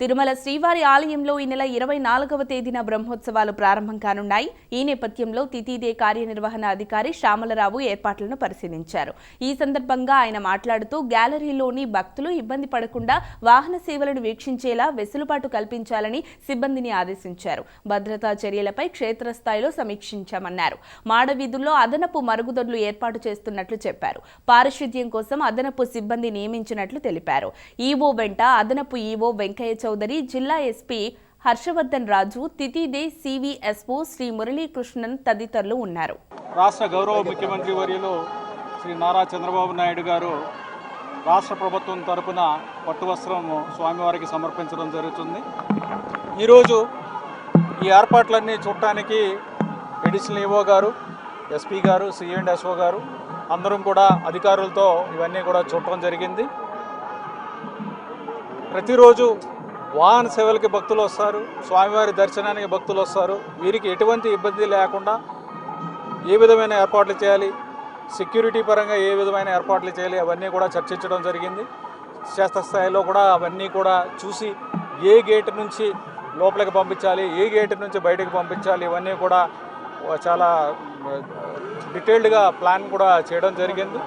తిరుమల శ్రీవారి ఆలయంలో ఈ నెల ఇరవై నాలుగవ తేదీన బ్రహ్మోత్సవాలు ప్రారంభం కానున్నాయి. ఈ నేపథ్యంలో తితిదే కార్యనిర్వహణ అధికారి శ్యామలరావు ఏర్పాట్లను పరిశీలించారు. ఈ సందర్భంగా ఆయన మాట్లాడుతూ గ్యాలరీలోని భక్తులు ఇబ్బంది పడకుండా వాహన సేవలను వీక్షించేలా వెసులుబాటు కల్పించాలని సిబ్బందిని ఆదేశించారు. భద్రతా చర్యలపై క్షేత్రస్థాయిలో సమీక్షించామన్నారు. మాడవీధుల్లో అదనపు మరుగుదొడ్లు ఏర్పాటు చేస్తున్నట్లు చెప్పారు. పారిశుద్ధ్యం కోసం అదనపు సిబ్బంది నియమించినట్లు తెలిపారు. ఈవో వెంట అదనపు ఈవో వెంకయ్య చౌదరి జిల్లా ఎస్పీ హర్షవర్ధన్ రాజు తితిదే సివిఎస్ఓ శ్రీ మురళీకృష్ణన్ తదితరులు ఉన్నారు. రాష్ట్ర గౌరవ ముఖ్యమంత్రి వర్యులు శ్రీ నారా చంద్రబాబు నాయుడు గారు రాష్ట్ర ప్రభుత్వం తరపున పట్టువస్త్రం స్వామివారికి సమర్పించడం జరుగుతుంది. ఈరోజు ఈ ఏర్పాట్లన్నీ చూడటానికి ఎడిషనల్ ఈఓ గారు ఎస్పీ గారు సిఎ ఎస్ఓ గారు అందరం కూడా అధికారులతో ఇవన్నీ కూడా చూడటం జరిగింది. ప్రతిరోజు వాహన సేవలకి భక్తులు వస్తారు స్వామివారి దర్శనానికి భక్తులు వస్తారు. వీరికి ఎటువంటి ఇబ్బంది లేకుండా ఏ విధమైన ఏర్పాట్లు చేయాలి సెక్యూరిటీ పరంగా ఏ విధమైన ఏర్పాట్లు చేయాలి అవన్నీ కూడా చర్చించడం జరిగింది. శాస్త్రస్థాయిలో కూడా అవన్నీ కూడా చూసి ఏ గేట్ నుంచి లోపలికి పంపించాలి ఏ గేట్ నుంచి బయటకు పంపించాలి ఇవన్నీ కూడా చాలా డీటెయిల్డ్గా ప్లాన్ కూడా చేయడం జరిగింది.